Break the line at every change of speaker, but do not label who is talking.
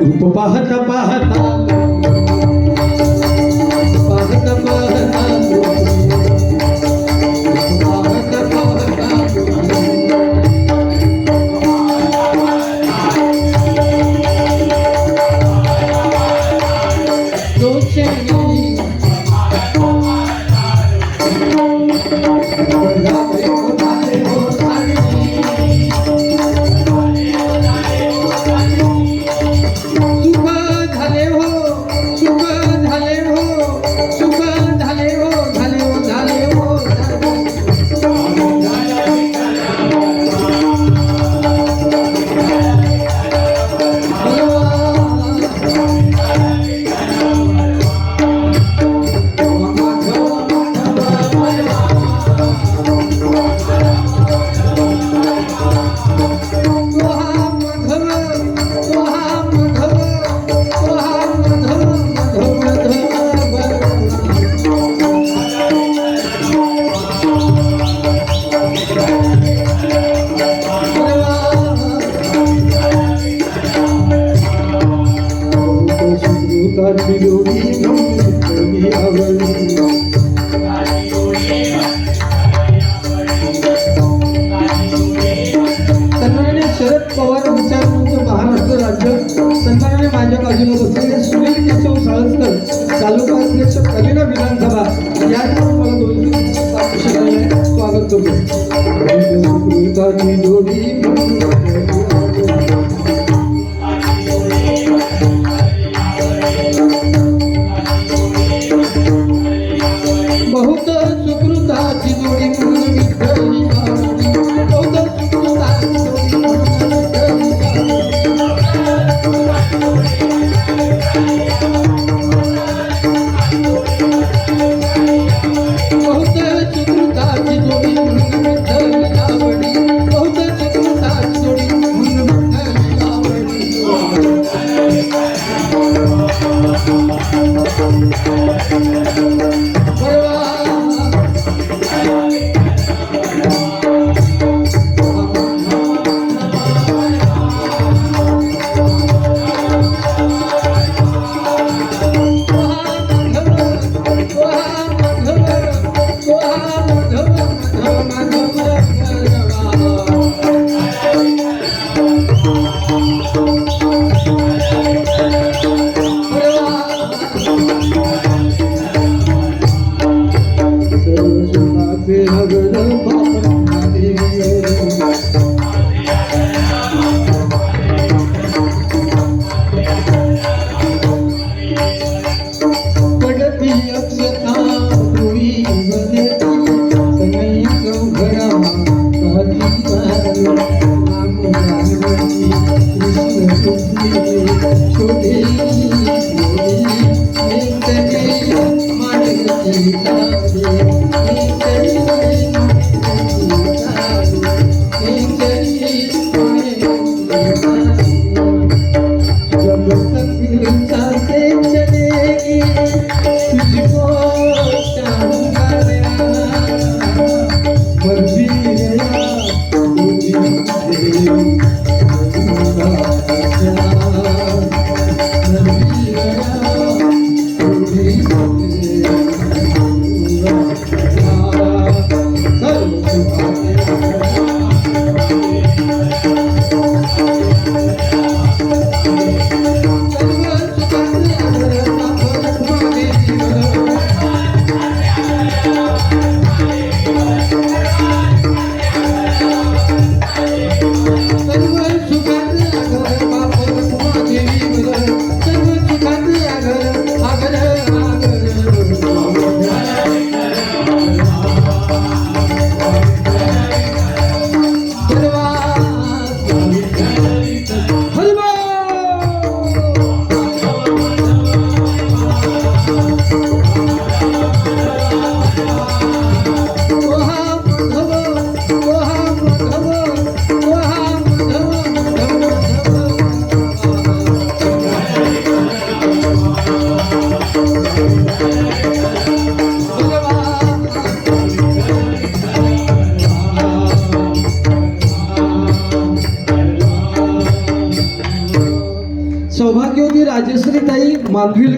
रूप पाहता पाहता. सन्मानाने शरद पवार विचारमंच महाराष्ट्र राज्य. सन्मानाने माझ्या बाजूला बसलेले सुनील केशव साळसकर तालुका अध्यक्ष कलिना विधानसभा. या मला दोन स्वागत करतो. Mandül